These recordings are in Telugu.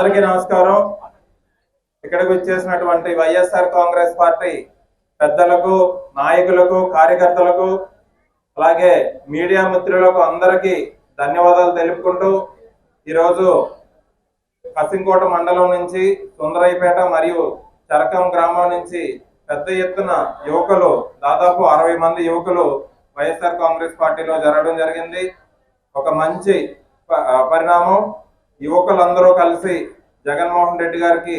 అందరికీ నమస్కారం. ఇక్కడికి వచ్చేసినటువంటి వైఎస్ఆర్ కాంగ్రెస్ పార్టీ పెద్దలకు నాయకులకు కార్యకర్తలకు అలాగే మీడియా మిత్రులకు అందరికీ ధన్యవాదాలు తెలుపుకుంటూ ఈరోజు కసింకోట మండలం నుంచి సుందరయ్యపేట మరియు చరకం గ్రామం నుంచి పెద్ద ఎత్తున యువకులు దాదాపు అరవై మంది యువకులు వైఎస్ఆర్ కాంగ్రెస్ పార్టీలో జరగడం జరిగింది. ఒక మంచి ప- పరిణామం. యువకులందరూ కలిసి జగన్మోహన్ రెడ్డి గారికి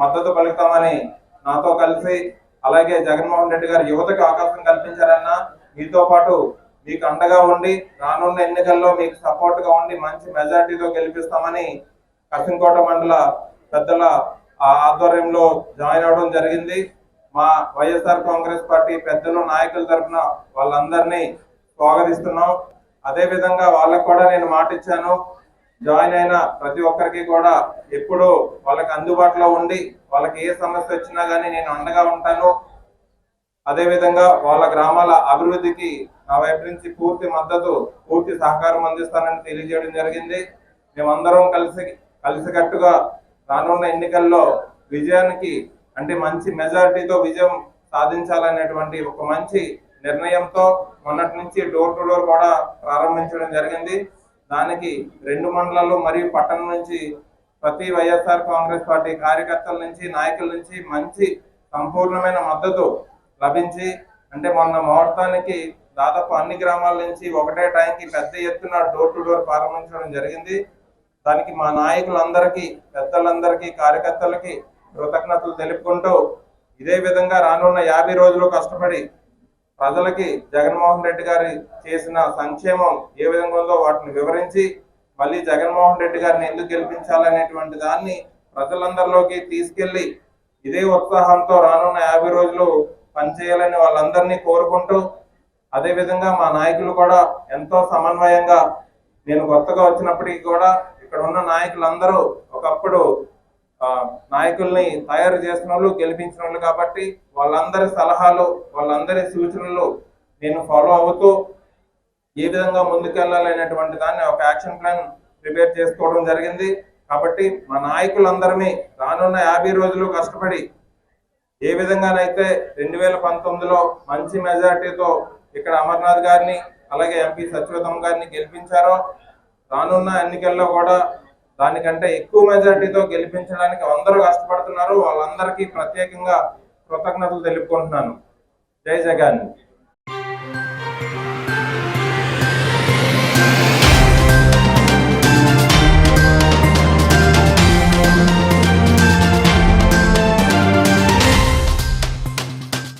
మద్దతు పలుకుతామని నాతో కలిసి అలాగే జగన్మోహన్ రెడ్డి గారు యువతకు అవకాశం కల్పించారన్న మీతో పాటు మీకు అండగా ఉండి రానున్న ఎన్నికల్లో మీకు సపోర్ట్గా ఉండి మంచి మెజార్టీతో గెలిపిస్తామని కసింకోట మండల పెద్దల ఆ ఆధ్వర్యంలో జాయిన్ అవడం జరిగింది. మా వైఎస్ఆర్ కాంగ్రెస్ పార్టీ పెద్దలు నాయకుల తరఫున వాళ్ళందరినీ స్వాగతిస్తున్నాం. అదేవిధంగా వాళ్ళకు కూడా నేను మాట ఇచ్చాను జాయిన్ అయిన ప్రతి ఒక్కరికి కూడా ఎప్పుడు వాళ్ళకి అందుబాటులో ఉండి వాళ్ళకి ఏ సమస్య వచ్చినా కానీ నేను అండగా ఉంటాను. అదేవిధంగా వాళ్ళ గ్రామాల అభివృద్ధికి నా వైపు నుంచి పూర్తి మద్దతు పూర్తి సహకారం అందిస్తానని తెలియజేయడం జరిగింది. మేమందరం కలిసి కలిసికట్టుగా రానున్న ఎన్నికల్లో విజయానికి అంటే మంచి మెజారిటీతో విజయం సాధించాలనేటువంటి ఒక మంచి నిర్ణయంతో మొన్నటి నుంచి డోర్ టు డోర్ కూడా ప్రారంభించడం జరిగింది. దానికి రెండు మండలాలు మరియు పట్టణం నుంచి ప్రతి వైఎస్ఆర్ కాంగ్రెస్ పార్టీ కార్యకర్తల నుంచి నాయకుల నుంచి మంచి సంపూర్ణమైన మద్దతు లభించి అంటే మొన్న ముహూర్తానికి దాదాపు అన్ని గ్రామాల నుంచి ఒకటే టైంకి పెద్ద ఎత్తున డోర్ టు డోర్ ప్రారంభించడం జరిగింది. దానికి మా నాయకులందరికీ పెద్దలందరికీ కార్యకర్తలకి కృతజ్ఞతలు తెలుపుకుంటూ ఇదే విధంగా రానున్న యాభై రోజులు కష్టపడి ప్రజలకి జగన్మోహన్ రెడ్డి గారి చేసిన సంక్షేమం ఏ విధంగా ఉందో వాటిని వివరించి మళ్ళీ జగన్మోహన్ రెడ్డి గారిని ఎందుకు గెలిపించాలనేటువంటి దాన్ని ప్రజలందరిలోకి తీసుకెళ్ళి ఇదే ఉత్సాహంతో రానున్న యాభై రోజులు పనిచేయాలని వాళ్ళందరినీ కోరుకుంటూ అదేవిధంగా మా నాయకులు కూడా ఎంతో సమన్వయంగా నేను కొత్తగా వచ్చినప్పటికీ కూడా ఇక్కడ ఉన్న నాయకులందరూ ఒకప్పుడు నాయకుల్ని తయారు చేసిన వాళ్ళు గెలిపించిన వాళ్ళు కాబట్టి వాళ్ళందరి సలహాలు వాళ్ళందరి సూచనలు నేను ఫాలో అవుతూ ఏ విధంగా ముందుకెళ్ళాలనేటువంటి దాన్ని ఒక యాక్షన్ ప్లాన్ ప్రిపేర్ చేసుకోవడం జరిగింది. కాబట్టి మా నాయకులందరినీ రానున్న యాభై రోజులు కష్టపడి ఏ విధంగానైతే రెండు వేల పంతొమ్మిదిలో మంచి మెజార్టీతో ఇక్కడ అమర్నాథ్ గారిని అలాగే ఎంపీ సత్యవతం గారిని గెలిపించారో రానున్న ఎన్నికల్లో కూడా దానికంటే ఎక్కువ మెజార్టీతో గెలిపించడానికి అందరూ కష్టపడుతున్నారు. వాళ్ళందరికీ ప్రత్యేకంగా కృతజ్ఞతలు తెలుపుకుంటున్నాను. జై జగన్.